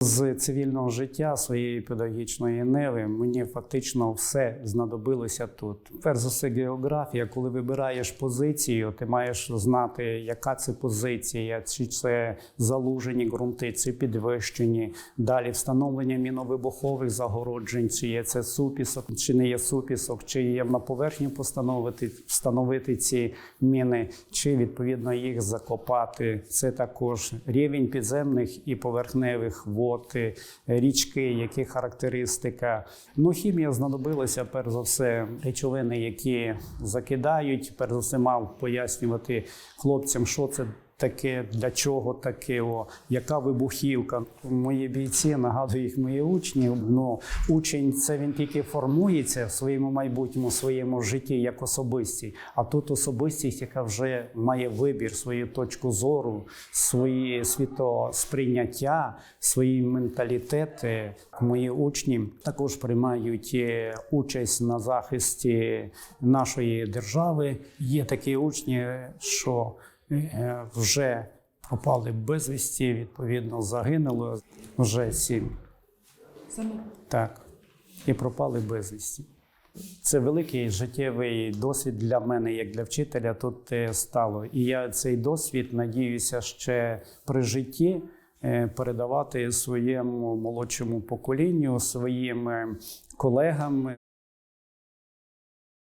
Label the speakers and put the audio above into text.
Speaker 1: З цивільного життя своєї педагогічної неви мені фактично все знадобилося тут. Перш за все, географія. Коли вибираєш позицію, ти маєш знати, яка це позиція, чи це залужені ґрунти, чи підвищені. Далі встановлення міновибухових загороджень, чи є це супісок, чи не є супісок, чи є на поверхню постановити, встановити ці міни, чи відповідно їх закопати. Це також рівень підземних і поверхневих вод, е, річки, які характеристика. Ну, хімія знадобилася перш за все речовини, які закидають. Перш за все, мав пояснювати хлопцям, що це. Таке для чого таке, о, яка вибухівка? Мої бійці нагадую їх мої учні. Ну учень це він тільки формується в своєму майбутньому, в своєму житті як особистість. А тут особистість, яка вже має вибір, свою точку зору, свої світосприйняття, свої менталітети. Мої учні також приймають е, участь на захисті нашої держави. Є такі учні, що вже пропали безвісті, відповідно, загинуло вже сім. Так, і пропали безвісті. Це великий життєвий досвід для мене, як для вчителя, тут е, стало. І я цей досвід надіюся ще при житті е, передавати своєму молодшому поколінню, своїм е, колегам.